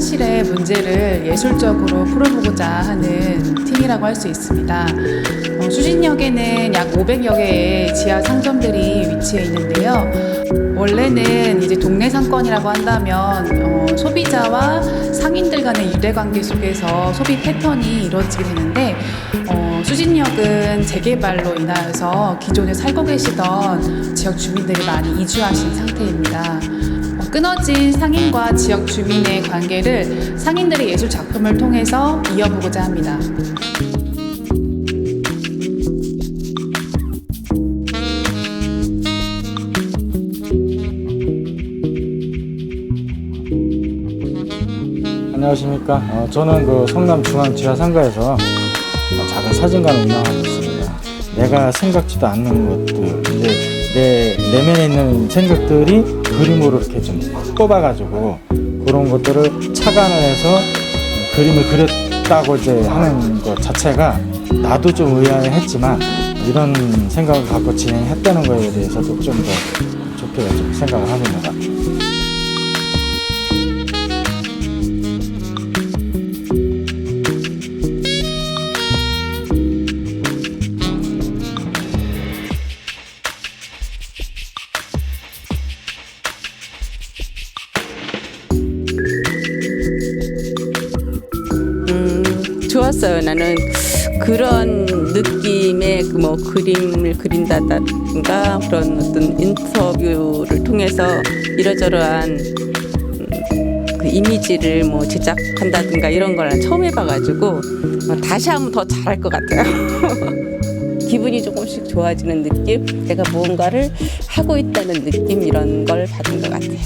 문제를 예술적으로 풀어보고자 하는 팀이라고 할 수 있습니다. 어, 수진역에는 약 500여 개의 지하 상점들이 위치해 있는데요. 원래는 이제 동네 상권이라고 한다면 어, 소비자와 상인들 간의 유대 관계 속에서 소비 패턴이 이루어지게 되는데 어, 수진역은 재개발로 인하여서 기존에 살고 계시던 지역 주민들이 많이 이주하신 상태입니다. 어, 끊어진 상인과 지역 주민의 관계를 상인들의 예술 작품을 통해서 이어보고자 합니다. 안녕하십니까. 어, 저는 그 성남 중앙 지하상가에서 사진관을 운영하고 있습니다. 내가 생각지도 않는 것들, 이제 내 내면에 있는 생각들이 그림으로 이렇게 좀 뽑아가지고 그런 것들을 착안을 해서 그림을 그렸다고 이제 하는 것 자체가 나도 좀 의아했지만 이런 생각을 갖고 진행했다는 거에 대해서도 좀 더 좋게 좀 생각을 합니다. 좋았어요. 나는 그런 느낌의 그뭐 그림을 그린다든가 그런 어떤 인터뷰를 통해서 이러저러한 음, 그 이미지를 뭐 제작한다든가 이런 걸 처음 해봐가지고 어, 다시 하면 더 잘할 것 같아요. 기분이 조금씩 좋아지는 느낌, 내가 무언가를 하고 있다는 느낌 이런 걸 받은 것 같아요.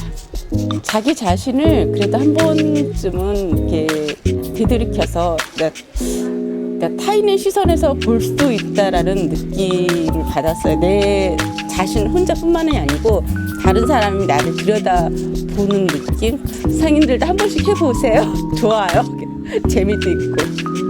자기 자신을 그래도 한 번쯤은 이렇게 뒤들이켜서 그러니까 그러니까 타인의 시선에서 볼 수도 있다라는 느낌을 받았어요. 내 자신 혼자뿐만이 아니고 다른 사람이 나를 들여다 보는 느낌. 상인들도 한 번씩 해보세요. 좋아요. 재미도 있고.